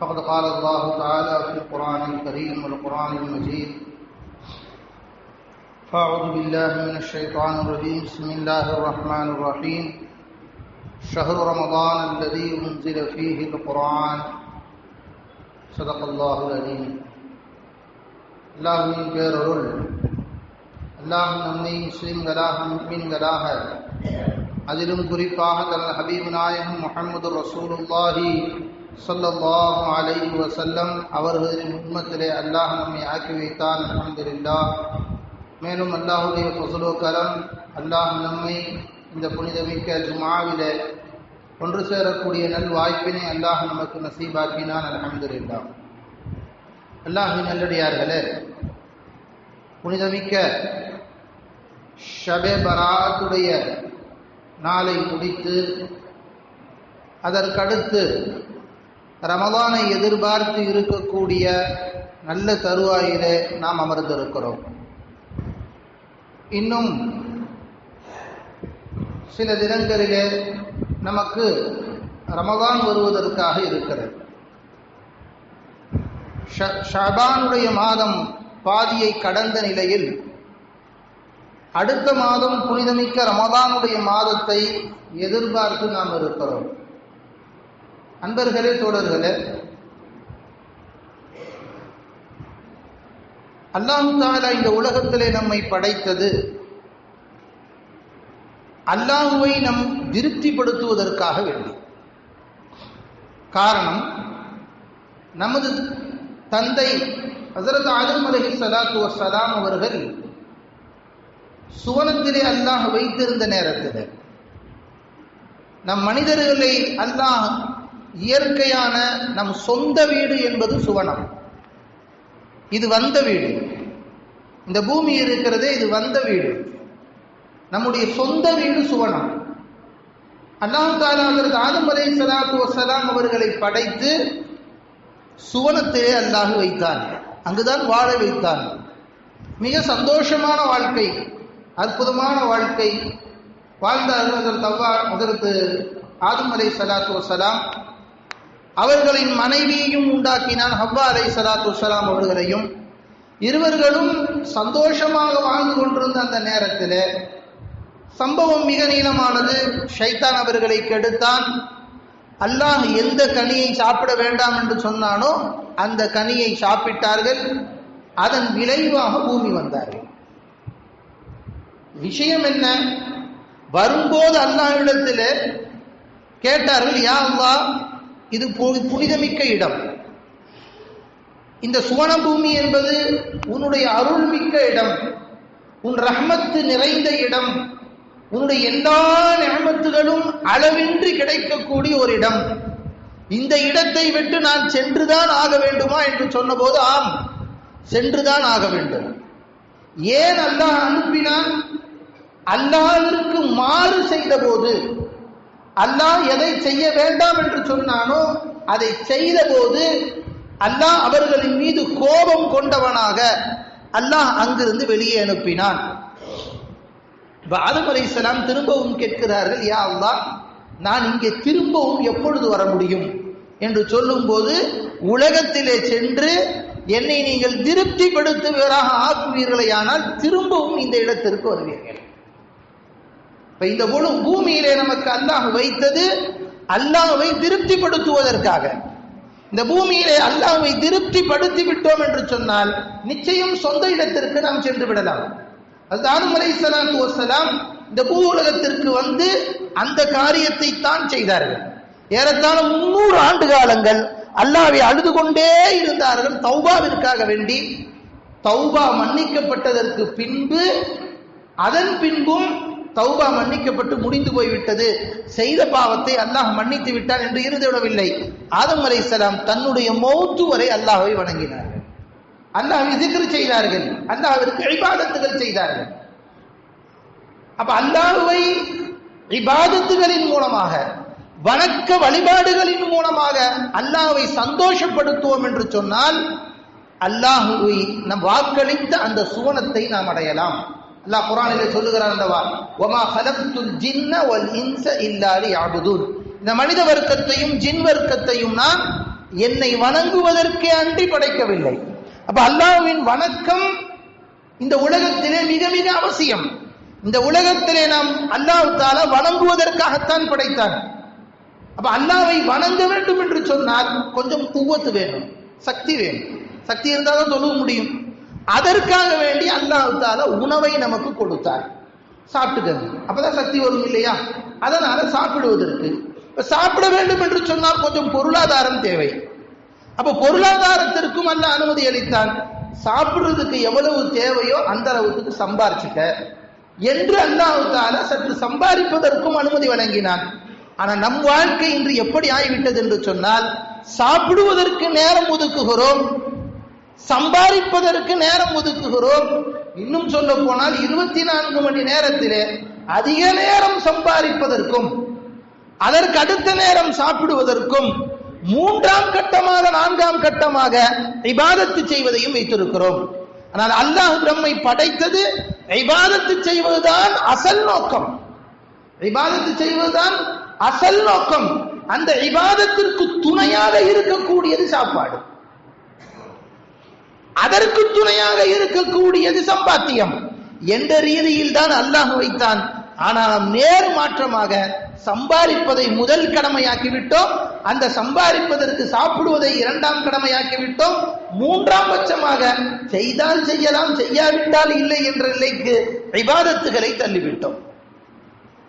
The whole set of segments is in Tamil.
فقد قال الله تعالى في القرآن الكريم والقرآن المجيد فأعوذ بالله من الشيطان الرجيم بسم الله الرحمن الرحيم شهر رمضان الذي أنزل فيه القرآن صدق الله العليم அல்லாஹின் பேரருள் அல்லாஹ் நம்மை முஸ்லிம்களாக முக்மீன்களாக அதிலும் குறிப்பாக தன் ஹபீப் நாயகம் முகமது ரசூலுல்லாஹி ஸல்லல்லாஹு அலைஹி வசல்லம் அவர்களின் உண்மத்திலே அல்லாஹ் நம்மை ஆக்கி வைத்தான் அலமதுல்லா மேலும் அல்லாஹுடைய ஃபஸ்லோ கரம் அல்லாஹ் நம்மை இந்த புனிதமிக்க ஜுமாவில ஒன்று சேரக்கூடிய நல் வாய்ப்பினை அல்லாஹ் நமக்கு நசீபாக்கினான் அலமதுல்லா அல்லாஹின் நல்லடியார்களே புனிதமிக்க ஷபே பராத்துடைய நாளை முடித்து அதற்கடுத்து ரமதானை எதிர்பார்த்து இருக்கக்கூடிய நல்ல தருவாயிலே நாம் அமர்ந்திருக்கிறோம். இன்னும் சில தினங்களிலே நமக்கு ரமதான் வருவதற்காக இருக்கிறது. ஷபானுடைய மாதம் பாதியை கடந்த நிலையில் அடுத்த மாதம் புனிதமிக்க ரமதானுடைய மாதத்தை எதிர்பார்த்து நாம் இருக்கிறோம். அன்பர்களே தோழர்களே அல்லாஹு தாலா இந்த உலகத்திலே நம்மை படைத்தது. அல்லாஹுவை நம் திருப்திப்படுத்துவதற்காக வேண்டி. காரணம் நமது தந்தை ஹசரத் ஆலம் அலஹி சலாத்து வசலாம் அவர்கள் சுவனத்திலே அல்லாஹ் வைத்திருந்த நேரத்தில் நம் மனிதர்களை அல்லாஹ் இயற்கையான நம் சொந்த வீடு என்பது சுவனம். இது வந்த வீடு. இந்த பூமி இருக்கிறதே இது வந்த வீடு. நம்முடைய சொந்த வீடு சுவனம். அல்லாஹு தாலாங்கிறது ஆதம் அலை சலாத்து வசலாம் அவர்களை படைத்து சுவனத்திலே அல்லாஹ் வைத்தான். அங்குதான் வாழ வைத்தான். மிக சந்தோஷமான வாழ்க்கை. அற்புதமான வாழ்க்கை. வாழ்ந்தார்கள் தவ்வா அதற்கு ஆதம் அலை சலாத்து வசலாம் அவர்களின் மனைவியையும் உண்டாக்கினான் ஹவ்வா அலை சலாத்து சலாம் அவர்களையும். இருவர்களும் சந்தோஷமாக வாழ்ந்து கொண்டிருந்த அந்த நேரத்தில் சம்பவம் மிக நீளமானது. ஷைத்தான் அவர்களை கெடுத்தான். அல்லாஹ் எந்த கனியை சாப்பிட வேண்டாம் என்று சொன்னானோ அந்த கனியை சாப்பிட்டார்கள். அதன் விளைவாக பூமி வந்தார்கள். விஷயம் என்ன? வரும்போது அல்லாஹ்விடத்தில் கேட்டார்கள் யா அல்லா இது புனிதமிக்க இடம். இந்த சுவன பூமி என்பது உன்னுடைய அருள்மிக்க இடம். உன் ரஹ்மத்து நிறைந்த இடம். உன்னுடைய எல்லா நியமத்துகளும் அளவின்றி கிடைக்கக்கூடிய ஒரு இடம். இந்த இடத்தை விட்டு நான் சென்றுதான் ஆக வேண்டுமா என்று சொன்னபோது ஆம் சென்றுதான் ஆக வேண்டும். ஏன் அல்லாஹ் அனுப்பினான்? அல்லாஹிற்கு மாறு செய்த போது அல்லாஹ் எதை செய்ய வேண்டாம் என்று சொன்னானோ அதை செய்த போது அல்லாஹ் அவர்களின் மீது கோபம் கொண்டவனாக அல்லாஹ் அங்கிருந்து வெளியே அனுப்பினான். ஆதம் அலை இஸ்லாம் திரும்பவும் கேட்கிறார்கள் யா அல்லா நான் இங்கே திரும்பவும் எப்பொழுது வர முடியும்? என்று சொல்லும்போது உலகத்திலே சென்று என்னை நீங்கள் திருப்திப்படுத்துவராக ஆக்குவீர்களே ஆனால் திரும்பவும் இந்த இடத்திற்கு வருவீர்கள். இப்ப இந்த முழு பூமியிலே நமக்கு அல்லாஹ் வைத்தது அல்லாஹை திருப்திப்படுத்துவதற்காக. இந்த பூமியிலே அல்லாஹை திருப்திப்படுத்தி விட்டோம் என்று சொன்னால் நிச்சயம் சொந்த இடத்திற்கு நாம் சென்று விடலாம். அதுதான் அலை சலாத்து வசலாம் இந்த பூ உலகத்திற்கு வந்து அந்த காரியத்தை தான் செய்தார்கள். ஏறத்தாழ முன்னூறு ஆண்டு காலங்கள் அல்லாவை அழுது கொண்டே இருந்தார்கள். தௌபாவிற்காக வேண்டி தௌபா மன்னிக்கப்பட்டதற்கு பின்பு அதன் பின்பும் தௌபா மன்னிக்கப்பட்டு முடிந்து போய்விட்டது. செய்த பாவத்தை அல்லாஹ் மன்னித்து விட்டான் என்று இருந்துவிடவில்லை ஆதம் சலாம் தன்னுடைய மௌத்து வரை அல்லாஹ்வை வணங்கினார்கள். அல்லாஹை zikr செய்தார்கள். அல்லாஹிற்கு இபாதத்துகள் செய்தார்கள். அப்ப அல்லாஹுவை இபாதத்துகளின் மூலமாக வணக்க வழிபாடுகளின் மூலமாக அல்லாஹை சந்தோஷப்படுத்துவோம் என்று சொன்னால் அல்லாஹுவை நம் வாக்களித்த அந்த சுவனத்தை நாம் அடையலாம். அல்லாஹ் குரானிலே சொல்லுகிறான் அல்லவா? ஒமா ஹலப்துல் ஜின்ன ஒல் இன்ச இல்லா லியஅபுதூன் இந்த மனித வர்க்கத்தையும் ஜின் வர்க்கத்தையும் நான் என்னை வணங்குவதற்கே அன்றி படைக்கவில்லை. அப்ப அல்லாஹ்வின் வணக்கம் இந்த உலகத்திலே மிக மிக அவசியம். இந்த உலகத்திலே நாம் அல்லாஹ் தாலா வணங்குவதற்காகத்தான் படைத்தான். அப்ப அல்லாவை வணங்க வேண்டும் என்று சொன்னால் கொஞ்சம் குவத்து வேணும் சக்தி வேணும். சக்தி இருந்தால் தான் தொழுவ முடியும். அதற்காக வேண்டி அல்லாஹால உணவை நமக்கு கொடுத்தார். சாப்பிட்டுக்கங்க. அப்பதான் சக்தி வரும் இல்லையா? அதனால சாப்பிடுவதற்கு. சாப்பிட வேண்டும் என்று சொன்னால் கொஞ்சம் பொருளாதாரம் தேவை. அப்ப பொருளாதாரத்திற்கும் அல்ல அனுமதி அளித்தான். சாப்பிடுறதுக்கு எவ்வளவு தேவையோ அந்த அளவுக்கு சம்பாரிச்சுக்க. என்று அல்லாஹால சற்று சம்பாதிப்பதற்கும் அனுமதி வழங்கினான். ஆனா நம் வாழ்க்கை இன்று எப்படி ஆகிவிட்டது என்று சொன்னால் சாப்பிடுவதற்கு நேரம் ஒதுக்குகிறோம். சம்பாதிப்பதற்கு நேரம் ஒதுக்குகிறோம். இன்னும் சொல்ல போனால் இருபத்தி நான்கு மணி நேரத்திலே அதிக நேரம் சம்பாதிப்பதற்கும் அதற்கு அடுத்த நேரம் சாப்பிடுவதற்கும் மூன்றாம் கட்டமாக நான்காம் கட்டமாக இபாதத்து செய்வதையும் வைத்திருக்கிறோம். ஆனால் அல்லாஹ் நம்மை படைத்தது இபாதத்து செய்வதுதான் அசல் நோக்கம். இபாதத்து செய்வதுதான் அசல் நோக்கம். அந்த இபாதத்திற்கு துணையாக இருக்கக்கூடியது சாப்பாடு. அதற்கு துணையாக இருக்கக்கூடியது சம்பாத்தியம். என்ற ரீதியில் தான் அல்லாஹ் வைத்தான் ஆனால் நாம் நேர் மாற்றமாக சம்பாதிப்பதை முதல் கடமையாக்கி விட்டோம் அந்த சம்பாதிப்பதற்கு சாப்பிடுவதை இரண்டாம் கடமையாக்கி விட்டோம் மூன்றாம் பட்சமாக செய்தால் செய்யலாம் செய்யாவிட்டால் இல்லை என்ற நிலைக்கு விவாதத்துகளை தள்ளிவிட்டோம்.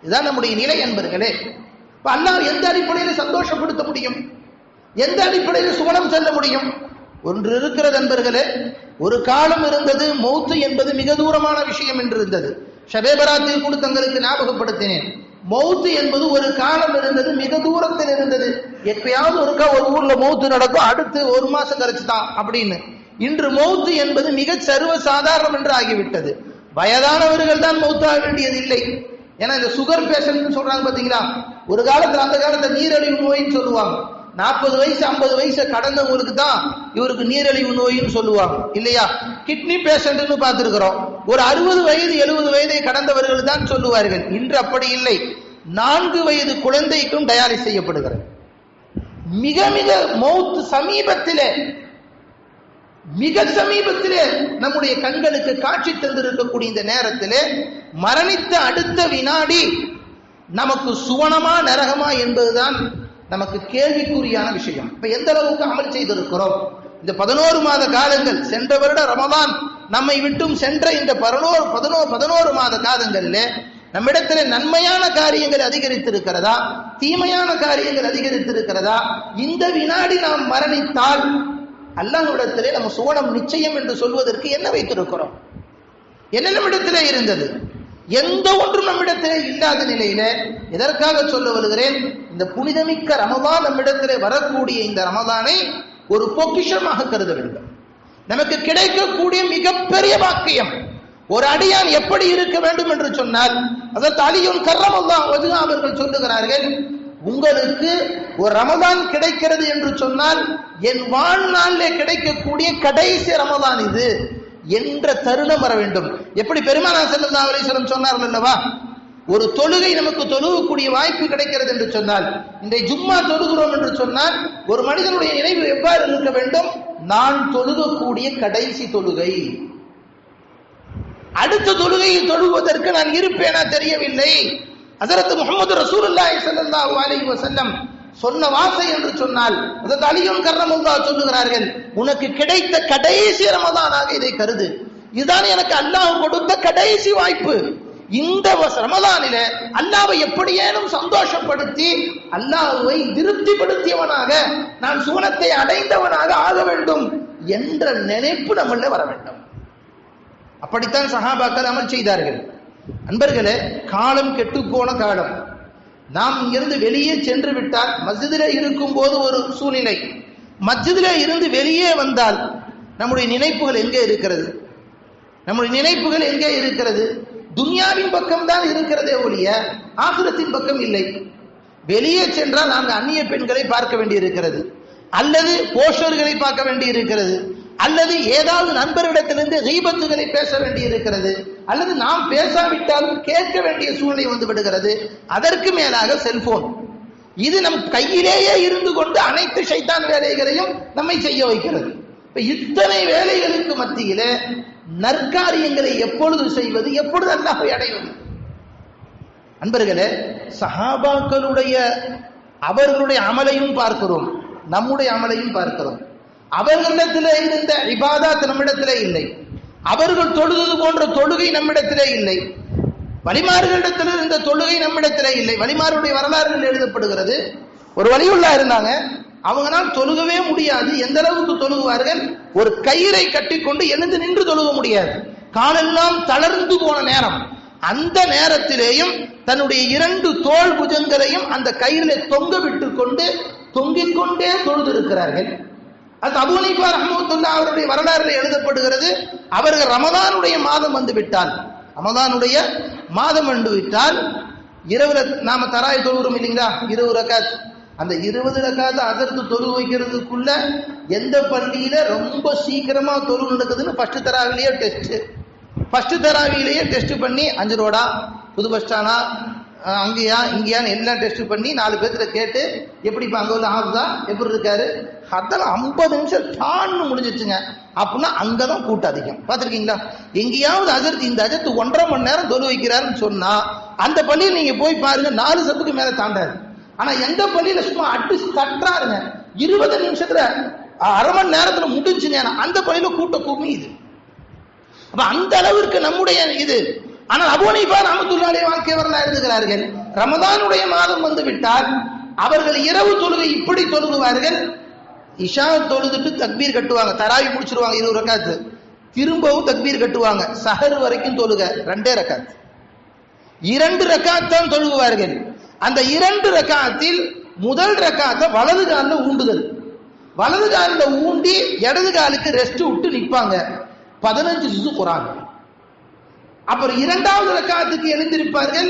இதுதான் நம்முடைய நிலை என்பர்களே. இப்ப அல்லாஹ் எந்த அடிப்படையில் சந்தோஷப்படுத்த முடியும்? எந்த அடிப்படையில் சுவனம் செல்ல முடியும்? ஒன்று இருக்கிற நண்பர்களே ஒரு காலம் இருந்தது மௌத்து என்பது மிக தூரமான விஷயம் என்று இருந்தது. ஷபேபராத்தில் கூட தங்களுக்கு ஞாபகப்படுத்தினேன். மௌத்து என்பது ஒரு காலம் இருந்தது மிக தூரத்தில் இருந்தது. எப்பயாவது ஒருக்கா ஒரு ஊர்ல மௌத்து நடக்கும் அடுத்து ஒரு மாசம் கழிச்சு தான் அப்படின்னு. இன்று மௌத்து என்பது மிக சர்வ சாதாரணம் என்று ஆகிவிட்டது. வயதானவர்கள் தான் மௌத்தாக வேண்டியது இல்லை ஏன்னா இந்த சுகர் பேஷண்ட் சொல்றாங்க பாத்தீங்களா? ஒரு காலத்துல அந்த காலத்துல நீரழிவு நோயின்னு சொல்லுவாங்க. நாற்பது வயசு ஐம்பது வயசு கடந்தவங்களுக்கு தான் இவருக்கு நீரிழிவு நோயின்னு சொல்லுவாங்க. இல்லையா? கிட்னி பேஷண்ட்னு பார்த்துருக்கிறோம். ஒரு அறுபது வயது எழுபது வயதை கடந்தவர்கள் தான் சொல்லுவார்கள். இன்று அப்படி இல்லை. நான்கு வயது குழந்தைக்கும் டயாலிஸ் செய்யப்படுகிறது. மிக மிக மௌத்து சமீபத்திலே மிக சமீபத்திலே நம்முடைய கண்களுக்கு காட்சி தந்திருக்கக்கூடிய இந்த நேரத்திலே மரணித்த அடுத்த வினாடி நமக்கு சுவனமா நரகமா என்பதுதான் நமக்கு கேள்விக்குறியான விஷயம். இப்ப எந்த அளவுக்கு அமல் செய்திருக்கிறோம்? இந்த பதினோரு மாத காலங்கள் சென்ற வருட ரமதான் நம்மை விட்டும் சென்ற இந்த பதினோரு பதினோரு பதினோரு மாத காலங்கள்ல நம்மிடத்துல நன்மையான காரியங்கள் அதிகரித்திருக்கிறதா? தீமையான காரியங்கள் அதிகரித்திருக்கிறதா? இந்த வினாடி நாம் மரணித்தால் அல்லாஹ்விடத்திலே நம்ம சுவனம் நிச்சயம் என்று சொல்வதற்கு என்ன வைத்திருக்கிறோம்? என்ன நம்மிடத்திலே இருந்தது? எந்த ஒன்றும் நம்மிடத்திலே இல்லாத நிலையில எதற்காக சொல்ல வருகிறேன்? இந்த புனிதமிக்க ரமதான் நம்மிடத்திலே வரக்கூடிய இந்த ரமதானை ஒரு பொக்கிஷமாக கருத வேண்டும். நமக்கு கிடைக்கக்கூடிய மிகப்பெரிய வாக்கியம் ஒரு அடியான் எப்படி இருக்க வேண்டும் என்று சொன்னால் அதற்கு அலியும் கர்ரமல்லாம் அவர்கள் சொல்லுகிறார்கள் உங்களுக்கு ஒரு ரமதான் கிடைக்கிறது என்று சொன்னால் என் வாழ்நாளிலே கிடைக்கக்கூடிய கடைசி ரமதான் இது. என்ற தருணம் வர வேண்டும். எப்படி பெருமானா செல்லல்லா அலிஸ்வரம் சொன்னார்கள் அல்லவா? ஒரு தொழுகை நமக்கு தொழுகக்கூடிய வாய்ப்பு கிடைக்கிறது என்று சொன்னால் இந்த ஜும்மா தொழுகிறோம் என்று சொன்னால் ஒரு மனிதனுடைய நினைவு எவ்வாறு இருக்க வேண்டும்? நான் தொழுகக்கூடிய கடைசி தொழுகை. அடுத்த தொழுகையை தொழுவதற்கு நான் இருப்பேனா தெரியவில்லை. அதற்கு முகமது ரசூலுல்லாஹி ஸல்லல்லாஹு அலி வசல்லம் சொன்ன வாசை என்று சொன்னால் அதற்கு அலியும் கர்ரமுல்லா சொல்லுகிறார்கள் உனக்கு கிடைத்த கடைசி ரமதானாக இதை கருது. இதுதான் எனக்கு அல்லாஹ் கொடுத்த கடைசி வாய்ப்பு. இந்த ரமதானில அல்லாவை எப்படியேனும் சந்தோஷப்படுத்தி அல்லாஹுவை திருப்திப்படுத்தியவனாக நான் சுவனத்தை அடைந்தவனாக ஆக வேண்டும் என்ற நினைப்பு நம்மள வர வேண்டும். அப்படித்தான் சஹாபாக்கள் அமல் செய்தார்கள். அன்பர்களே காலம் கெட்டுப்போன காலம். நாம் இங்கிருந்து வெளியே சென்று விட்டால் மஸ்ஜிதிலே இருக்கும் போது ஒரு சூழ்நிலை. மஸ்ஜிதிலே இருந்து வெளியே வந்தால் நம்முடைய நினைப்புகள் எங்கே இருக்கிறது? நம்முடைய நினைப்புகள் எங்கே இருக்கிறது? துன்யாவின் பக்கம் தான் இருக்கிறதே ஒழிய ஆசுரத்தின் பக்கம் இல்லை. வெளியே சென்றால் நாங்கள் அந்நிய பெண்களை பார்க்க வேண்டியிருக்கிறது. அல்லது போஸ்டர்களை பார்க்க வேண்டியிருக்கிறது. அல்லது ஏதாவது நண்பர்களிடத்திலிருந்து ரீபத்துகளை பேச வேண்டியிருக்கிறது. அல்லது நாம் பேசாவிட்டாலும் கேட்க வேண்டிய சூழ்நிலை வந்து விடுகிறது. அதற்கு மேலாக செல்போன். இது நம் கையிலேயே இருந்து கொண்டு அனைத்து சைத்தான் வேலைகளையும் நம்மை செய்ய வைக்கிறது. இப்ப இத்தனை வேலைகளுக்கு மத்தியில நற்காரியங்களை எப்பொழுது செய்வது எப்பொழுது அல்லாஹை அடைவது? அன்பர்களே சஹாபாக்களுடைய அவர்களுடைய அமலையும் பார்க்கிறோம். நம்முடைய அமலையும் பார்க்கிறோம். அவர்களிடத்தில் இருந்த இபாதாத் நம்மிடத்திலே இல்லை. அவர்கள் தொழுது போன்ற தொழுகை நம்மிடத்திலே இல்லை. வலிமார்களிடத்தில் இருந்த தொழுகை நம்மிடத்திலே இல்லை. வலிமாருடைய வரலாறுகள் எழுதப்படுகிறது. ஒரு வழியுள்ளா இருந்தாங்க. அவங்களால் தொழுகவே முடியாது. எந்த அளவுக்கு தொழுகுவார்கள்? ஒரு கயிறை கட்டிக்கொண்டு எழுந்து நின்று தொழுக முடியாது. காலெல்லாம் தளர்ந்து போன நேரம். அந்த நேரத்திலேயும் தன்னுடைய இரண்டு தோல் புஜங்களையும் அந்த கயிறிலே தொங்க விட்டு கொண்டு தொங்கிக் கொண்டே தொழுதிருக்கிறார்கள். அது அபுனிபா ரஹமத்துல்லா அவருடைய வரலாறுல எழுதப்படுகிறது. அவர்கள் ரமதானுடைய மாதம் வந்து விட்டால் ரமதானுடைய மாதம் வந்து விட்டால் இரவுல நாம தராய் தொழுகிறோம் இல்லைங்களா? இருபது ரக்காத். அந்த இருபது ரக்காத அதற்கு தொழு வைக்கிறதுக்குள்ள எந்த பள்ளியில ரொம்ப சீக்கிரமா தொழு நடக்குதுன்னு ஃபர்ஸ்ட் தராவிலேயே டெஸ்ட் ஃபர்ஸ்ட் தராவிலேயே டெஸ்ட் பண்ணி அஞ்சு ரோடா புது பஸ் ஸ்டாண்டா அங்கேயா இங்கேயான்னு எல்லாம் டெஸ்ட் பண்ணி நாலு பேர்த்துல கேட்டு எப்படிப்பா அங்கே உள்ள ஆகுதா? எப்படி இருக்காரு? அதெல்லாம் ஐம்பது நிமிஷம் டான்னு முடிஞ்சிச்சுங்க அப்படின்னா அங்கதான் கூட்டம் அதிகம். பார்த்துருக்கீங்களா? எங்கேயாவது அஜர்த்து இந்த அஜர்த்து ஒன்றரை மணி நேரம் தொழு வைக்கிறாருன்னு சொன்னால் அந்த பள்ளியில் நீங்கள் போய் பாருங்க நாலு சத்துக்கு மேலே தாண்டாது ஆனால் எந்த பள்ளியில் சும்மா அட்டு தட்டுறாருங்க. இருபது நிமிஷத்தில் அரை மணி நேரத்தில் முடிஞ்சுங்க அந்த பள்ளியில் கூட்டம் குமியுது. அப்போ அந்த அளவிற்கு நம்முடைய இது ஆனால் அபுனிபா ரமத்துல்லாலே வாழ்க்கை வரலாறு எழுதுகிறார்கள் ரமதானுடைய மாதம் வந்து விட்டால் அவர்கள் இரவு தொழுகை இப்படி தொழுகுவார்கள். இஷா தொழுதுட்டு தக்பீர் கட்டுவாங்க தராவி முடிச்சிருவாங்க இருபது ரக்காத்து. திரும்பவும் தக்பீர் கட்டுவாங்க சஹர் வரைக்கும் தொழுக ரெண்டே ரக்காத்து. இரண்டு ரக்காத் தான் தொழுகுவார்கள். அந்த இரண்டு ரக்காத்தில் முதல் ரக்காத்தை வலது காலில் ஊண்டுதல். வலது காலில் ஊண்டி இடது காலுக்கு ரெஸ்ட் விட்டு நிற்பாங்க பதினஞ்சு சிசு குரான். அப்புறம் இரண்டாவது ரக்காத்துக்கு எழுந்திருப்பார்கள்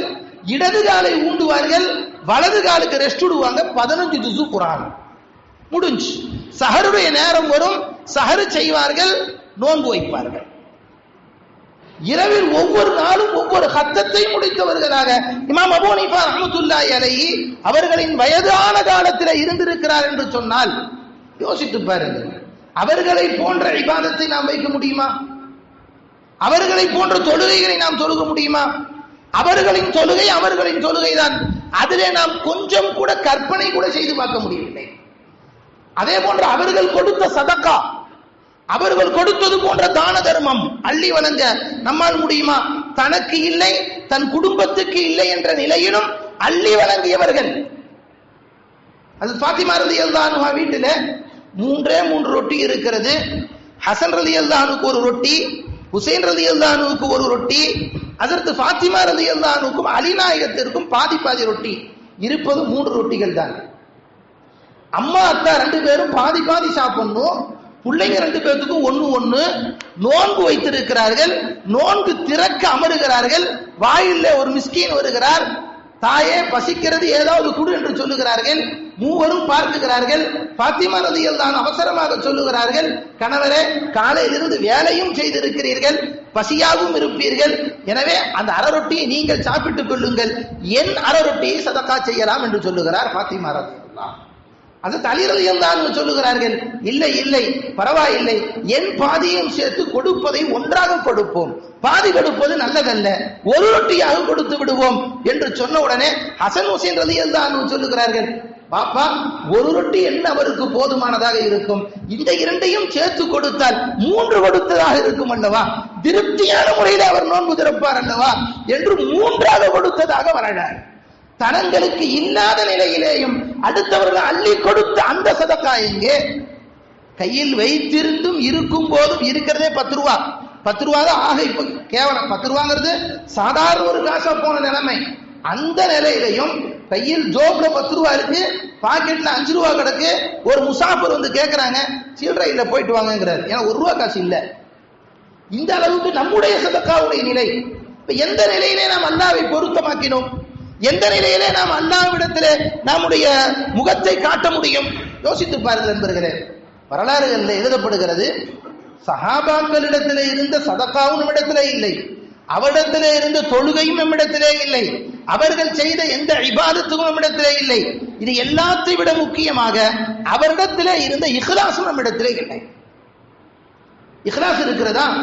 இடது காலை ஊண்டுவார்கள் வலது காலுக்கு ரெஸ்ட் விடுவாங்க பதினஞ்சு ஜுசு குரான். முடிஞ்சு. சஹருடைய நேரம் வரும் சஹரு செய்வார்கள் நோன்பு வைப்பார்கள். இரவில் ஒவ்வொரு நாளும் ஒவ்வொரு ஹத்தத்தை முடித்தவர்களாக இமாம் அபூ ஹனீஃபா ரஹ்மத்துல்லாஹி அலைஹி அவர்களின் வயதான காலத்தில் இருந்திருக்கிறார் என்று சொன்னால் யோசித்து பாருங்கள் அவர்களை போன்ற விவாதத்தை நாம் வைக்க முடியுமா? அவர்களை போன்ற தொழுகைகளை நாம் தொழுக முடியுமா? அவர்களின் தொழுகை அவர்களின் தொழுகை தான் அதிலே நாம் கொஞ்சம் கூட கற்பனை கூட செய்து பார்க்க முடியவில்லை. அதே போன்று அவர்கள் கொடுத்த சதக்கா அவர்கள் கொடுத்தது போன்ற தான தர்மம் அள்ளி வழங்க நம்மால் முடியுமா? தனக்கு இல்லை தன் குடும்பத்துக்கு இல்லை என்ற நிலையிலும் அள்ளி வழங்கியவர்கள் அது பாத்திமா ரதி அல்தானுவா வீட்டில் மூன்றே மூன்று ரொட்டி இருக்கிறது. ஹசன் ரதி அல்தானுக்கு ஒரு ரொட்டி ஹுசைன் ரதி அல்லானுக்கு ஒரு ரொட்டி அதற்கு ஃபாத்திமா ரதி அல்லானுக்கும் அலிநாயகத்திற்கும் பாதி பாதி ரொட்டி. இருப்பது மூன்று ரொட்டிகள் தான். அம்மா அத்தா ரெண்டு பேரும் பாதி பாதி சாப்பிடணும். பிள்ளைங்க ரெண்டு பேர்த்துக்கும் ஒண்ணு ஒண்ணு. நோன்பு வைத்திருக்கிறார்கள். நோன்பு திறக்க அமருகிறார்கள். வாயில ஒரு மிஸ்கின் வருகிறார். தாயே பசிக்கிறது ஏதாவது குடு என்று சொல்லுகிறார்கள். மூவரும் பார்க்குகிறார்கள் பாத்திமா நதியில் தான் அவசரமாக சொல்லுகிறார்கள் கணவரே காலையிலிருந்து வேலையும் செய்திருக்கிறீர்கள் பசியாகவும் இருப்பீர்கள். எனவே அந்த அரரொட்டியை நீங்கள் சாப்பிட்டுக் கொள்ளுங்கள். என் அரரொட்டியை சதக்கா செய்யலாம் என்று சொல்லுகிறார் பாத்திமா ரதியுல்லா அது தலிரலியம் தான் சொல்லுகிறார்கள். இல்லை இல்லை பரவாயில்லை. என் பாதியும் சேர்த்து கொடுப்பதை ஒன்றாக கொடுப்போம். பாதி கொடுப்பது நல்லதல்ல. ஒரு ரொட்டியாக கொடுத்து விடுவோம் என்று சொன்ன உடனே ஹசன் ஹுசைன் ரலியல் தான் சொல்லுகிறார்கள் பாப்பா ஒரு ரொட்டி என்ன அவருக்கு போதுமானதாக இருக்கும்? இந்த இரண்டையும் சேர்த்து கொடுத்தால் மூன்று கொடுத்ததாக இருக்கும் அல்லவா? திருப்தியான முறையில் அவர் நோன்பு திறப்பார் அல்லவா? என்று மூன்றாக கொடுத்ததாக வரலாறு. தனங்களுக்கு இல்லாத நிலையிலேயும் அடுத்தவர்கள் அள்ளி கொடுத்த அந்த சதக்கா இங்கே கையில் வைத்திருந்தும் இருக்கும் போதும் இருக்கிறதே பத்து ரூபா. பத்து ரூபா தான் ஆக இப்போ கேவலம். பத்து ரூபாங்கிறது சாதாரண ஒரு காசா போன நிலைமை. அந்த நிலையிலையும் கையில் ஜோப்ல பத்து ரூபா இருக்கு பாக்கெட்ல அஞ்சு ரூபா கிடக்கு ஒரு முசாஃபர் வந்து கேட்கறாங்க சில்லறை இல்லை போயிட்டு வாங்கங்கிறாரு. ஏன்னா ஒரு ரூபா காசு இல்லை. இந்த அளவுக்கு நம்முடைய சதக்காவுடைய நிலை. இப்ப எந்த நிலையிலே நாம் அல்லாவை பொருத்தமாக்கினோம்? எந்த நிலையிலே நாம் அல்லாவிடத்திலே நம்முடைய முகத்தை காட்ட முடியும்? யோசித்து பாருங்கள் நண்பர்களே. வரலாறுகளில் எழுதப்படுகிறது சஹாபாக்களிடத்திலே இருந்த சதக்காவும் நம்மிடத்திலே இல்லை. அவரிடத்திலே இருந்த தொழுகையும் நம்மிடத்திலே இல்லை. அவர்கள் செய்த எந்த இபாதத்துக்கும் நம்மிடத்திலே இல்லை. இது எல்லாத்தை விட முக்கியமாக அவரிடத்திலே இருந்த இஹ்லாசும் நம்மிடத்திலே இல்லை. இஹ்லாஸ் இருக்கிறதா?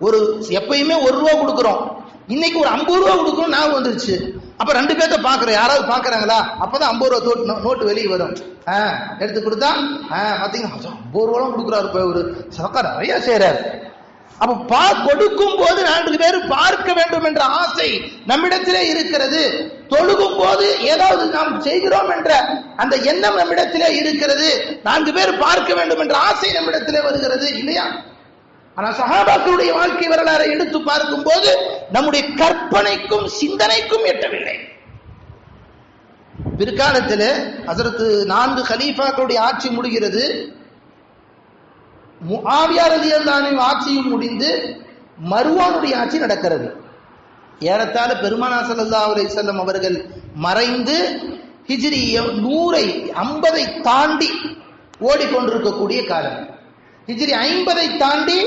ஒரு எப்பயுமே ஒரு ரூபா கொடுக்குறோம். இன்னைக்கு ஒரு ஐம்பது ரூபா கொடுக்கணும் ஞாபகம் வந்துருச்சு. அப்ப ரெண்டு பேர்த்த பாக்குறோம். யாராவது பாக்குறாங்களா? அப்பதான் ஐம்பது ரூபா தோட்டு நோட்டு வெளியே வரும். ஆ, எடுத்து கொடுத்தா ஆ, பாத்தீங்கன்னா ஐம்பது ரூபா கொடுக்குறாரு போய் ஒரு சரக்கா நிறைய செய்யறாரு அப்ப பா கொடுக்கும் போது நான்கு பேர் பார்க்க வேண்டும் என்ற ஆசை நம்மிடத்திலே இருக்கிறது. தொழுகும் போது ஏதாவது நாம் செய்கிறோம் என்ற அந்த எண்ணம் நம்மிடத்திலே இருக்கிறது. நான்கு பேர் பார்க்க வேண்டும் என்ற ஆசை நம்மிடத்திலே வருகிறது. இல்லையா? ஆனா சஹாபாக்களுடைய வாழ்க்கை வரலாறை எடுத்து பார்க்கும் போது நம்முடைய கற்பனைக்கும் சிந்தனைக்கும் எட்டவில்லை. பிற்காலத்தில் அதற்கு நான்கு ஹலீஃபாக்களுடைய ஆட்சி முடிகிறது. முஆவியார் ரலியல்லாஹு ஆட்சியும் முடிந்து மருவானுடைய ஆட்சி நடக்கிறது. ஏறத்தாழ பெருமானா சல்லா அலைஹி செல்லம் அவர்கள் மறைந்து ஹிஜ்ரி நூறை ஐம்பதை தாண்டி ஓடிக்கொண்டிருக்கக்கூடிய காலம். ஹிஜ்ரி ஐம்பதை தாண்டி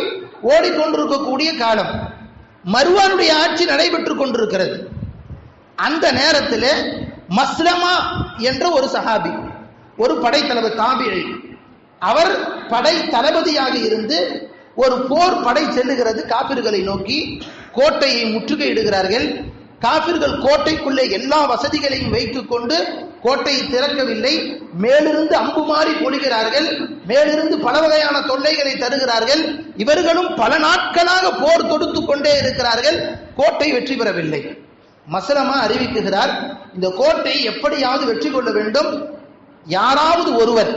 ஓடிக்கொண்டிருக்கக்கூடிய காலம். மருவானுடைய ஆட்சி நடைபெற்று கொண்டிருக்கிறது. அந்த நேரத்தில் மஸ்லமா என்ற ஒரு சஹாபி ஒரு படைத்தளபதி தாபிழை அவர் படை தளபதியாக இருந்து ஒரு போர் படை செல்லுகிறது. காபிர்களை நோக்கி கோட்டையை முற்றுகையிடுகிறார்கள். காபிர்கள் கோட்டைக்குள்ளே எல்லா வசதிகளையும் வைத்துக்கொண்டு கோட்டை கோட்டையை திறக்கவில்லை. மேலிருந்து அம்பு மாறி பொழிகிறார்கள். மேலிருந்து பல வகையான தொல்லைகளை தருகிறார்கள். இவர்களும் பல நாட்களாக போர் தொடுத்து கொண்டே இருக்கிறார்கள். கோட்டை வெற்றி பெறவில்லை. மசலமா அறிவிக்குகிறார் இந்த கோட்டை எப்படியாவது வெற்றி கொள்ள வேண்டும். யாராவது ஒருவர்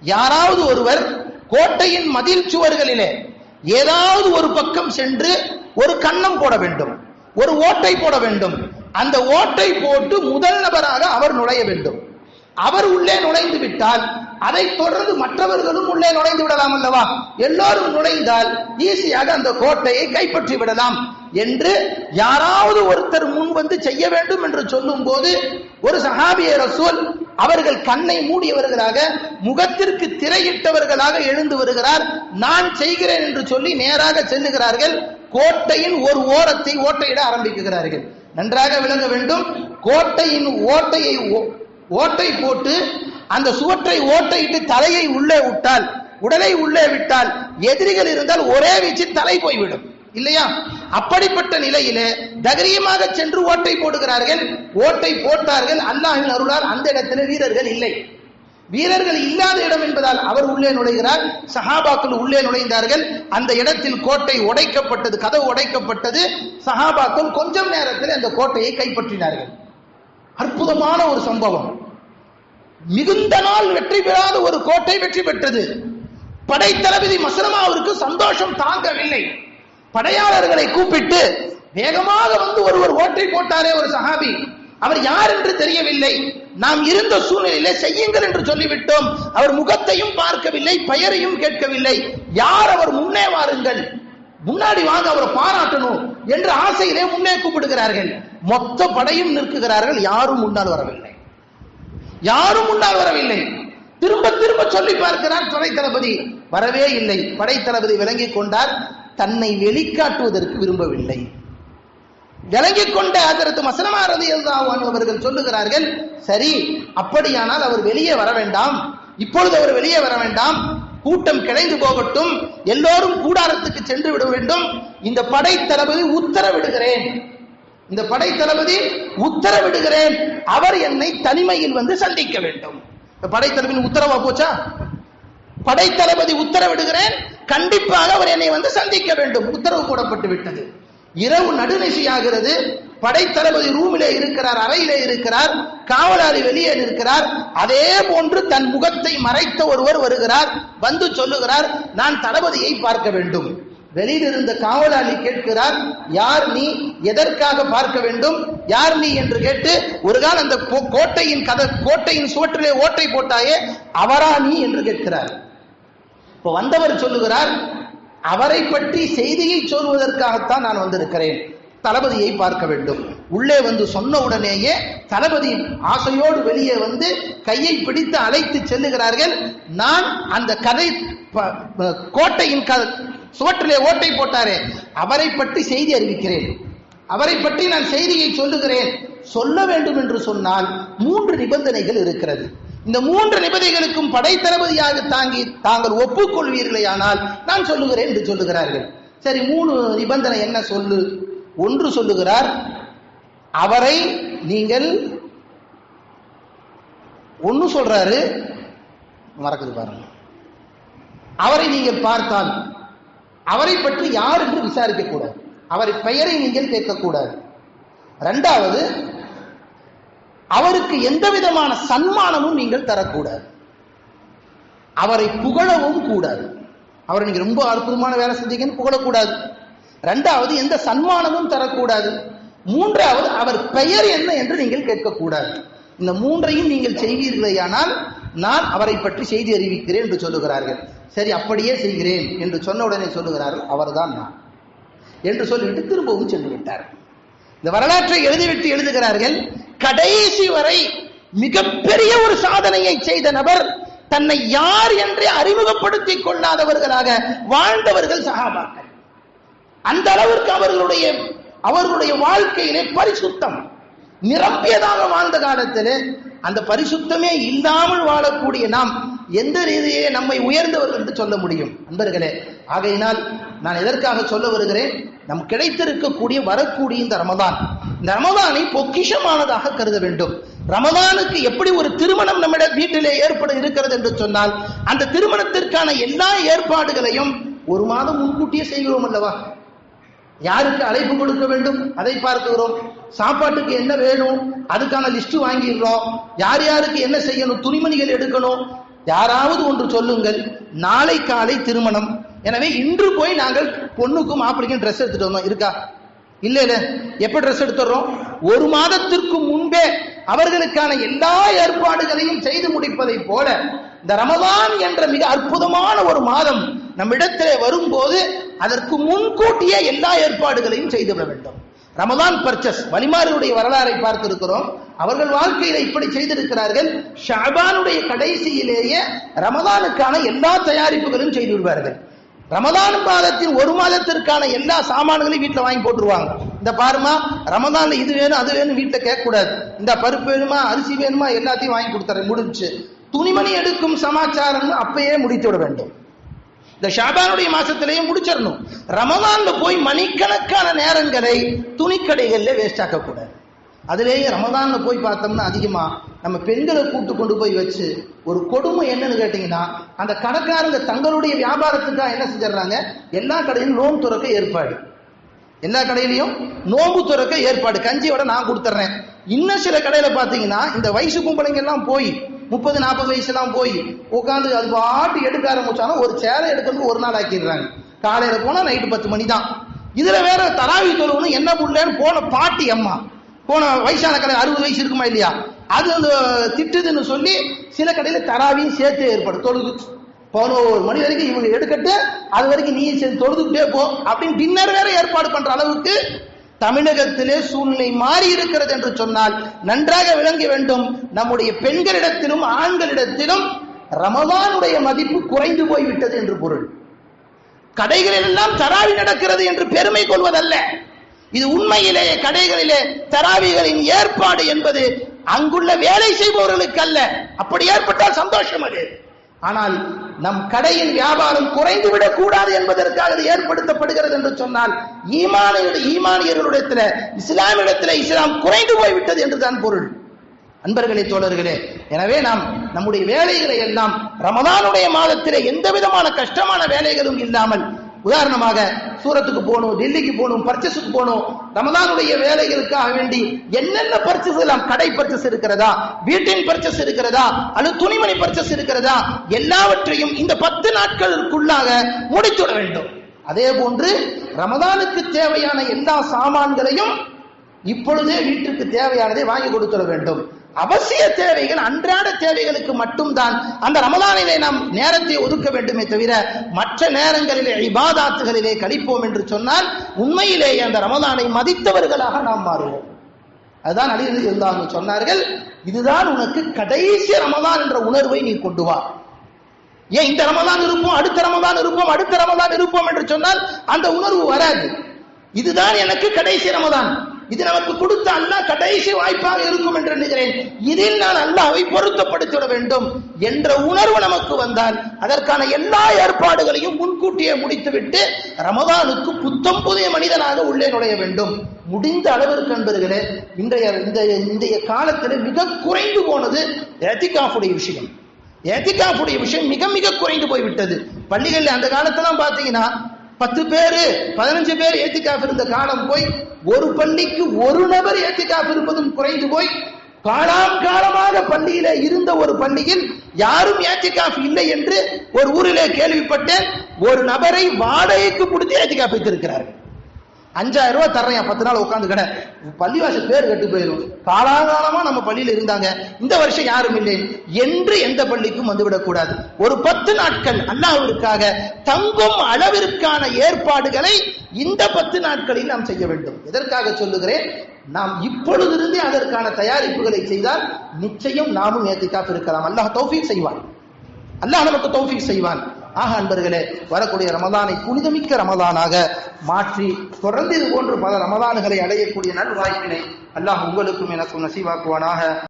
யாராவது ஒருவர் கோட்டையின் மதில் சுவர்களிலே ஏதாவது ஒரு பக்கம் சென்று ஒரு கன்னம் போட வேண்டும் ஒரு ஓட்டை போட வேண்டும். அந்த ஓட்டை போட்டு முதல் நபராக அவர் நுழைய வேண்டும். அவர் உள்ளே நுழைந்து விட்டால் அதை தொடர்ந்து மற்றவர்களும் உள்ளே நுழைந்து விடலாம் அல்லவா? எல்லோரும் நுழைந்தால் ஈஸியாக அந்த கோட்டையை கைப்பற்றி விடலாம் என்று யாராவது ஒருத்தர் முன் வந்து செய்ய வேண்டும் என்று சொல்லும் போது ஒரு சஹாபிய ரசூல் அவர்கள் கண்ணை மூடியவர்களாக முகத்திற்கு திரையிட்டவர்களாக எழுந்து வருகிறார். நான் செய்கிறேன் என்று சொல்லி நேராக செல்லுகிறார்கள். கோட்டையின் ஒரு ஓரத்தை ஓட்டையிட ஆரம்பிக்கிறார்கள் நன்றாக விளங்க வேண்டும். கோட்டையின் ஓட்டையை ஓ- ஓட்டை போட்டு அந்த சுவற்றை ஓட்டையிட்டு தலையை உள்ளே விட்டால் உடலை உள்ளே விட்டால் எதிரிகள் இருந்தால் ஒரே வீச்சில் தலை போய்விடும். இல்லையா? அப்படிப்பட்ட நிலையிலே தைரியமாக சென்று ஓட்டை போடுகிறார்கள். ஓட்டை போட்டார்கள். அல்லாஹின் அருளால் அந்த இடத்துல வீரர்கள் இல்லை. வீரர்கள் இல்லாத இடம் என்பதால் அவர் உள்ளே நுழைகிறார். சஹாபாக்கள் உள்ளே நுழைந்தார்கள். அந்த இடத்தில் கோட்டை உடைக்கப்பட்டது கதவு உடைக்கப்பட்டது. சஹாபாக்கள் கொஞ்சம் நேரத்தில் அந்த கோட்டையை கைப்பற்றினார்கள். அற்புதமான ஒரு சம்பவம். மிகுந்த நாள் வெற்றி பெறாத ஒரு கோட்டை வெற்றி பெற்றது. படைத்தளபதி அவருக்கு சந்தோஷம் தாங்கவில்லை. படையாளர்களை கூப்பிட்டு வேகமாக வந்து ஒருவர் ஓட்டை போட்டாரே ஒரு சஹாபி. அவர் யார் என்று தெரியவில்லை. நாம் இருந்த சூழ்நிலையிலே செய்யுங்கள் என்று சொல்லிவிட்டோம். அவர் முகத்தையும் பார்க்கவில்லை பெயரையும் கேட்கவில்லை. யார் அவர்? முன்னே வாருங்கள். முன்னாடி வாங்க அவரை பாராட்டணும் என்று ஆசையிலே முன்னே கூப்பிடுகிறார்கள். மொத்த படையும் நிற்குகிறார்கள். யாரும் முன்னால் வரவில்லை. யாரும் முன்னால் வரவில்லை. திரும்ப திரும்ப சொல்லி பார்க்கிறார் துணை தளபதி வரவே இல்லை. படை தளபதி விளங்கிக் கொண்டார். தன்னை வெளிக்காட்டுவதற்கு விரும்பவில்லை. விளங்கிக் கொண்ட அதற்கு மசனமா ரதியல்லாஹு அவர்கள் சொல்லுகிறார்கள் சரி அப்படியானால் அவர் வெளியே வர வேண்டாம். இப்பொழுது அவர் வெளியே வர வேண்டாம். கூட்டம் கிடைந்து போகட்டும். எல்லோரும் கூடாரத்துக்கு சென்று விட வேண்டும். இந்த படை தளபதி உத்தரவிடுகிறேன். இந்த படை தளபதி உத்தரவிடுகிறேன். அவர் என்னை தனிமையில் வந்து சந்திக்க வேண்டும். இந்த படை தளபதி உத்தரவா போச்சா? படை தளபதி உத்தரவிடுகிறேன். கண்டிப்பாக அவர் என்னை வந்து சந்திக்க வேண்டும். உத்தரவு போடப்பட்டு விட்டது இரவு நடுநிசையாகிறது. படைத்தளபதி ரூமிலே இருக்கிறார் அறையிலே இருக்கிறார் காவலாளி வெளியே நிற்கிறார். அதே போன்று தன் முகத்தை மறைத்த ஒருவர் வருகிறார் வந்து சொல்லுகிறார் நான் தளபதியை பார்க்க வேண்டும். வெளியில் இருந்த காவலாளி கேட்கிறார் யார் நீ? எதற்காக பார்க்க வேண்டும்? யார் நீ? என்று கேட்டு ஒரு கால் அந்த கோ- கோட்டையின் கதை கோட்டையின் சுவற்றிலே ஓட்டை போட்டாயே அவரா நீ? என்று கேட்கிறார். இப்போ வந்தவர் சொல்லுகிறார் அவரை பற்றி செய்தியை சொல்வதற்காகத்தான் நான் வந்திருக்கிறேன். தளபதியை பார்க்க வேண்டும். உள்ளே வந்து சொன்ன உடனேயே தளபதி ஆசையோடு வெளியே வந்து கையை பிடித்து அழைத்து செல்லுகிறார்கள். நான் அந்த கதை ப- கோட்டையின் க சுவற்றிலே ஓட்டை போட்டாரே அவரை பற்றி செய்தி அறிவிக்கிறேன். அவரை பற்றி நான் செய்தியை சொல்லுகிறேன். சொல்ல வேண்டும் என்று சொன்னால் மூன்று நிபந்தனைகள் இருக்கிறது. இந்த மூன்று நிபதிகளுக்கும் படைத்தளபதியாக தாங்கி தாங்கள் ஒப்புக்கொள்வீர்களே ஆனால் நான் சொல்லுகிறேன் என்று சொல்லுகிறார்கள். சரி மூணு நிபந்தனை என்ன சொல்லு? ஒன்று சொல்லுகிறார் அவரை நீங்கள் ஒன்று சொல்றாரு மறக்குது பாருங்க. அவரை நீங்கள் பார்த்தால் அவரை பற்றி யார் என்று விசாரிக்க கூடாது அவரை பெயரை நீங்கள் கேட்கக்கூடாது. ரெண்டாவது அவருக்கு எந்த விதமான சன்மானமும் நீங்கள் தரக்கூடாது. அவரை புகழவும் கூடாது. அவரை நீங்க ரொம்ப அற்புதமான வேலை செஞ்சீங்கன்னு புகழக்கூடாது. ரெண்டாவது எந்த சன்மானமும் தரக்கூடாது. மூன்றாவது அவர் பெயர் என்ன என்று நீங்கள் கேட்கக்கூடாது. இந்த மூன்றையும் நீங்கள் செய்வீர்களேயானால் நான் அவரை பற்றி செய்தி அறிவிக்கிறேன் என்று சொல்லுகிறார்கள். சரி அப்படியே செய்கிறேன் என்று சொன்ன உடனே சொல்லுகிறார்கள் அவர்தான் நான். என்று சொல்லிவிட்டு திரும்பவும் சென்று விட்டார். இந்த வரலாற்றை எழுதிவிட்டு எழுதுகிறார்கள் கடைசி வரை மிகப்பெரிய ஒரு சாதனையை செய்த நபர் தன்னை யார் என்று அறிமுகப்படுத்திக் கொள்ளாதவர்களாக வாழ்ந்தவர்கள் சகாபாக்கள். அந்த அளவிற்கு அவர்களுடைய அவர்களுடைய வாழ்க்கையிலே பரிசுத்தம் நிரம்பியதாக வாழ்ந்த காலத்திலே அந்த பரிசுத்தமே இல்லாமல் வாழக்கூடிய நாம் எந்த ரீதியே நம்மை உயர்ந்தவர்கள் என்று சொல்ல முடியும். நண்பர்களே ஆகையினால் நான் எதற்காக சொல்ல வருகிறேன்? நம் கிடைத்திருக்கக்கூடிய வரக்கூடிய இந்த ரமதான். இந்த ரமதானை பொக்கிஷமானதாக கருத வேண்டும். ரமதானுக்கு எப்படி ஒரு திருமணம் நம்மிட வீட்டிலே ஏற்பட இருக்கிறது என்று சொன்னால் அந்த திருமணத்திற்கான எல்லா ஏற்பாடுகளையும் ஒரு மாதம் முன்கூட்டியே செய்கிறோம் அல்லவா? யாருக்கு அழைப்பு கொடுக்க வேண்டும்? அதை பார்க்கிறோம் சாப்பாட்டுக்கு என்ன வேணும்? அதுக்கான லிஸ்ட் வாங்கிடுறோம். யார் யாருக்கு என்ன செய்யணும்? துணிமணிகள் எடுக்கணும்? யாராவது ஒன்று சொல்லுங்கள். நாளை காலை திருமணம். எனவே இன்று போய் நாங்கள் பொண்ணுக்கும் மாப்பிளைக்கும் ட்ரெஸ் எடுத்துட்டு வந்தோம். இருக்கா? இல்ல இல்ல எப்ப ட்ரெஸ் எடுத்துறோம் ஒரு மாதத்திற்கு முன்பே அவர்களுக்கான எல்லா ஏற்பாடுகளையும் செய்து முடிப்பதை போல இந்த ரமதான் என்ற மிக அற்புதமான ஒரு மாதம் நம்மிடத்திலே வரும்போது அதற்கு முன்கூட்டியே எல்லா ஏற்பாடுகளையும் செய்துவிட வேண்டும். ரமதான் பர்ச்சஸ் வலிமாருடைய வரலாறை பார்த்திருக்கிறோம். அவர்கள் வாழ்க்கையில இப்படி செய்திருக்கிறார்கள். ஷாபானுடைய கடைசியிலேயே ரமதானுக்கான எல்லா தயாரிப்புகளும் செய்து விடுவார்கள். ரமதான் மாதத்தின் ஒரு மாதத்திற்கான எல்லா சாமான்களையும் வீட்டுல வாங்கி போட்டுருவாங்க. இந்த பாருமா ரமதான் இது வேணும் அது வேணும் வீட்டில் கேட்க கூடாது இந்த பருப்பு வேணுமா அரிசி வேணுமா எல்லாத்தையும் வாங்கி கொடுத்துறேன் முடிஞ்சு. துணிமணி எடுக்கும் சமாச்சாரம் அப்பயே முடித்து விட வேண்டும். இந்த ஷாபானுடைய மாசத்திலேயே முடிச்சிடணும் ரமதான்ல போய் மணிக்கணக்கான நேரங்களை துணிக்கடைகளில் வேஸ்ட் ஆக்கக்கூடாது அதுலேயே ரமதான்ல போய் பார்த்தோம்னா அதிகமாக நம்ம பெண்களை கூட்டு கொண்டு போய் வச்சு ஒரு கொடுமை என்னன்னு கேட்டிங்கன்னா அந்த கடைக்காரங்க தங்களுடைய வியாபாரத்துக்காக என்ன செஞ்சிடறாங்க? எல்லா கடையிலும் நோம்பு துறக்க ஏற்பாடு. எல்லா கடையிலையும் நோம்பு துறக்க ஏற்பாடு. கஞ்சியோட நான் கொடுத்துட்றேன் இன்னும் சில கடையில் பார்த்தீங்கன்னா இந்த வயசு கும்பலைங்கெல்லாம் போய் முப்பது நாற்பது வயசுலாம் போய் உட்காந்து அது பாட்டு எடுக்க ஆரம்பிச்சாலும் ஒரு சேரை எடுக்கிறதுக்கு ஒரு நாள் ஆக்கிடுறாங்க. காலையில போனா நைட்டு பத்து மணி தான் இதுல வேற தராவி தொழுவணும் என்ன புள்ளேன்னு போன பாட்டி அம்மா. போன வயசான கடை அறுபது வயசு இருக்குமா இல்லையா? அது அந்த திட்டுதுன்னு சொல்லி சில கடையில தராவியும் சேர்த்து ஏற்படும் தொழுது. பதினோரு மணி வரைக்கும் இவங்க எடுக்கட்டு அது வரைக்கும் நீ சேர்ந்து தொழுதுகிட்டே போ அப்படின்னு டின்னர் வேற ஏற்பாடு பண்ற அளவுக்கு தமிழகத்திலே சூழ்நிலை மாறி இருக்கிறது என்று சொன்னால் நன்றாக விளங்க வேண்டும். நம்முடைய பெண்களிடத்திலும் ஆண்களிடத்திலும் ரமதானுடைய மதிப்பு குறைந்து போய்விட்டது என்று பொருள். கடைகளில் எல்லாம் தராவி நடக்கிறது என்று பெருமை கொள்வதல்ல. இது உண்மையிலேயே கடைகளிலே தராவிகளின் ஏற்பாடு என்பது அங்குள்ள வேலை செய்பவர்களுக்கு அல்ல. அப்படி ஏற்பட்டால் சந்தோஷம் அது. ஆனால் நம் கடையின் வியாபாரம் குறைந்துவிடக் கூடாது என்பதற்காக இது ஏற்படுத்தப்படுகிறது என்று சொன்னால் ஈமானிய ஈமானியர்களிடத்தில் இஸ்லாமிடத்தில் இஸ்லாம் குறைந்து போய்விட்டது என்றுதான் பொருள். அன்பர்களே தோழர்களே எனவே நாம் நம்முடைய வேலைகளை எல்லாம் ரமதானுடைய மாதத்திலே எந்த விதமான கஷ்டமான வேலைகளும் இல்லாமல் உதாரணமாக சூரத்துக்கு போகணும் டெல்லிக்கு போகணும் பர்ச்சேஸுக்கு போகணும் ரமதானுடைய வேலைகளுக்காக வேண்டி என்னென்ன பர்ச்சேஸ் எல்லாம் கடை பர்ச்சேஸ் இருக்கிறதா வீட்டின் பர்ச்சேஸ் இருக்கிறதா அல்லது துணிமணி பர்ச்சேஸ் இருக்கிறதா எல்லாவற்றையும் இந்த பத்து நாட்களுக்குள்ளாக முடித்துவிட வேண்டும். அதே போன்று ரமதானுக்கு தேவையான எல்லா சாமான்களையும் இப்பொழுதே வீட்டுக்கு தேவையானதை வாங்கி கொடுத்துட வேண்டும். அவசிய தேவைகள் அன்றாட தேவைகளுக்கு மட்டும்தான் அந்த ரமலானிலே நாம் நேரத்தை ஒதுக்க வேண்டுமே தவிர மற்ற நேரங்களிலே இபாதாத்துகளிலே கழிப்போம் என்று சொன்னால் உண்மையிலேயே அந்த ரமதானை மதித்தவர்களாக நாம் மாறுவோம். அதுதான் அலிரதி இருந்தாங்க சொன்னார்கள் இதுதான் உனக்கு கடைசி ரமதான் என்ற உணர்வை நீ கொண்டு வா. ஏன் இந்த ரமதான் இருப்போம் அடுத்த ரமதான் இருப்போம் அடுத்த ரமதான் இருப்போம் என்று சொன்னால் அந்த உணர்வு வராது. இதுதான் எனக்கு கடைசி ரமதான். இது நமக்கு கொடுத்த அல்லாஹ் கடைசி வாய்ப்பாக இருக்கும் என்று நினைக்கிறேன். இதில் நான் அல்லாஹ்வை பொருத்தப்படுத்திவிட வேண்டும் என்ற உணர்வு நமக்கு வந்தால் அதற்கான எல்லா ஏற்பாடுகளையும் முன்கூட்டியே முடித்துவிட்டு ரமதானுக்கு புத்தம் புதிய மனிதனாக உள்ளே நுழைய வேண்டும். முடிந்த அளவிற்கு நண்பர்களே இன்றைய இந்த இன்றைய காலத்தில் மிக குறைந்து போனது ஏத்திகாஃபுடைய விஷயம். ஏத்திகாஃபுடைய விஷயம் மிக மிக குறைந்து போய்விட்டது. பள்ளிகளில் அந்த காலத்தெல்லாம் பார்த்தீங்கன்னா பத்து பேரு பதினஞ்சு பேர் ஏத்திக்காஃப் இருந்த காலம் போய் ஒரு பள்ளிக்கு ஒரு நபர் ஏத்திக்காஃப் இருப்பதும் குறைந்து போய் காலாம் காலமாக பள்ளியில இருந்த ஒரு பள்ளியில் யாரும் ஏத்திகாஃப் இல்லை என்று ஒரு ஊரிலே கேள்விப்பட்டேன். ஒரு நபரை வாடகைக்கு பிடித்து ஏத்திகாஃப் வைத்திருக்கிறார்கள் அஞ்சாயிரம் ரூபாய் தர்றேன் பத்து நாள் உட்காந்து கடை. பள்ளிவாசல் பேர் கெட்டு போயிடும் காலாகாலமா நம்ம பள்ளியில இருந்தாங்க. இந்த வருஷம் யாரும் இல்லை. என்று எந்த பள்ளிக்கும் வந்துவிடக் கூடாது ஒரு பத்து நாட்கள் அல்லாவிற்காக தங்கும் அளவிற்கான ஏற்பாடுகளை இந்த பத்து நாட்களில் நாம் செய்ய வேண்டும். எதற்காக சொல்லுகிறேன்? நாம் இப்பொழுதிருந்தே அதற்கான தயாரிப்புகளை செய்தால் நிச்சயம் நாமும் ஏத்திக்காப்பு இருக்கலாம். அல்லாஹ் தௌஃபீக் செய்வான். அல்லாஹ் நமக்கு தௌஃபீக் செய்வான். ஆக அன்பர்களே வரக்கூடிய ரமதானை புனிதமிக்க ரமதானாக மாற்றி தொடர்ந்து இது போன்று பல ரமதான்களை அடையக்கூடிய நல் வாய்ப்பினை அல்லாஹ் உங்களுக்கும் எனக்கும் நசீவாக்குவானாக.